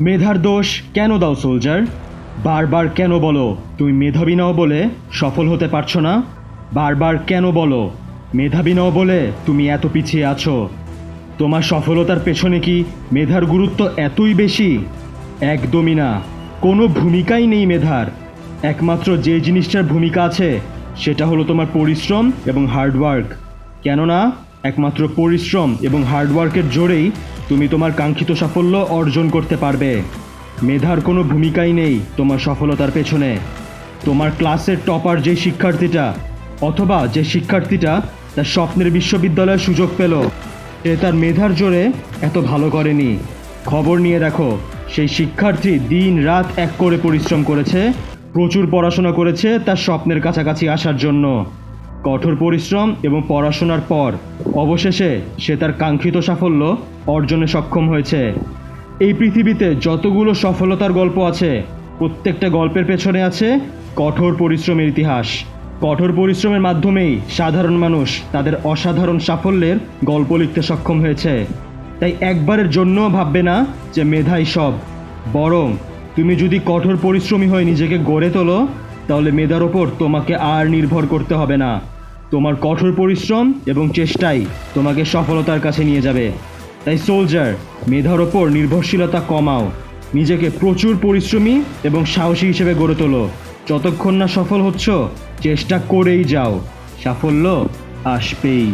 মেধার দোষ কেন দাও, সোলজার? বারবার কেন বলো, তুমি মেধাবী নাও বলে সফল হতে পারছ না? বারবার কেন বলো, মেধাবী নাও বলে তুমি এত পিছিয়ে আছো? তোমার সফলতার পেছনে কি মেধার গুরুত্ব এতই বেশি? একদমই না। কোনো ভূমিকাই নেই মেধার। একমাত্র যে জিনিসটার ভূমিকা আছে, সেটা হলো তোমার পরিশ্রম এবং হার্ডওয়ার্ক কেননা একমাত্র পরিশ্রম এবং হার্ডওয়ার্কের জোরেই তুমি তোমার কাঙ্ক্ষিত সাফল্য অর্জন করতে পারবে। মেধার কোনো ভূমিকাই নেই তোমার সফলতার পেছনে। তোমার ক্লাসের টপার যে শিক্ষার্থীটা অথবা যে শিক্ষার্থীটা তার স্বপ্নের বিশ্ববিদ্যালয়ের সুযোগ পেল, সে তার মেধার জোরে এত ভালো করেনি। খবর নিয়ে দেখো সেই শিক্ষার্থী দিন রাত এক করে পরিশ্রম করেছে, প্রচুর পড়াশোনা করেছে তার স্বপ্নের কাছাকাছি আসার জন্য। কঠোর পরিশ্রম এবং পড়াশোনার পর অবশেষে সে তার কাঙ্ক্ষিত সাফল্য অর্জনে সক্ষম হয়েছে। এই পৃথিবীতে যতগুলো সফলতার গল্প আছে, প্রত্যেকটা গল্পের পেছনে আছে কঠোর পরিশ্রমের ইতিহাস। কঠোর পরিশ্রমের মাধ্যমেই সাধারণ মানুষ তাদের অসাধারণ সাফল্যের গল্প লিখতে সক্ষম হয়েছে। তাই একবারের জন্যও ভাববে না যে মেধাই সব। বরং তুমি যদি কঠোর পরিশ্রমী হয়ে নিজেকে গড়ে তোলো, তাহলে মেধার ওপর তোমাকে আর নির্ভর করতে হবে না। তোমার কঠোর পরিশ্রম এবং চেষ্টাই তোমাকে সফলতার কাছে নিয়ে যাবে। তাই সোলজার, মেধার ওপর নির্ভরশীলতা কমাও। নিজেকে প্রচুর পরিশ্রমী এবং সাহসী হিসেবে গড়ে তোলো। যতক্ষণ না সফল হচ্ছ, চেষ্টা করেই যাও। সাফল্য আসবেই।